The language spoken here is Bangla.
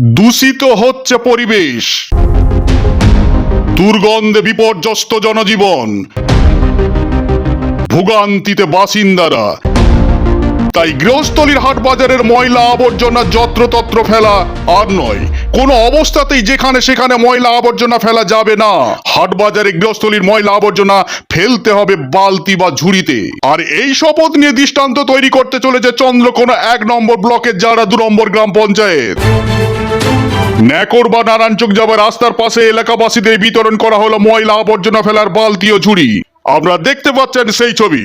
দূষিত হচ্ছে পরিবেশ। দুর্গন্ধে বিপর্যস্ত জনজীবন। ভোগান্তিতে বাসিন্দারা তাই গৃহস্থলীর হাট বাজারের ময়লা আবর্জনা যত্রতত্র ফেলা আর নয়, কোনো অবস্থাতেই যেখানে সেখানে ময়লা আবর্জনা ফেলা যাবে না। হাট বাজারে গৃহস্থলীর ময়লা আবর্জনা ফেলতে হবে বালতি বা ঝুড়িতে। আর এই শপথ নিয়ে দৃষ্টান্ত তৈরি করতে চলেছে চন্দ্রকোনা এক নম্বর ব্লকের যারা দু নম্বর গ্রাম পঞ্চায়েত। ন্যাকর বা নারায়ণচক যাবার রাস্তার পাশে এলাকাবাসীদের বিতরণ করা হলো ময়লা আবর্জনা ফেলার বালতি ও ঝুড়ি। আপনারা দেখতে পাচ্ছেন সেই ছবি।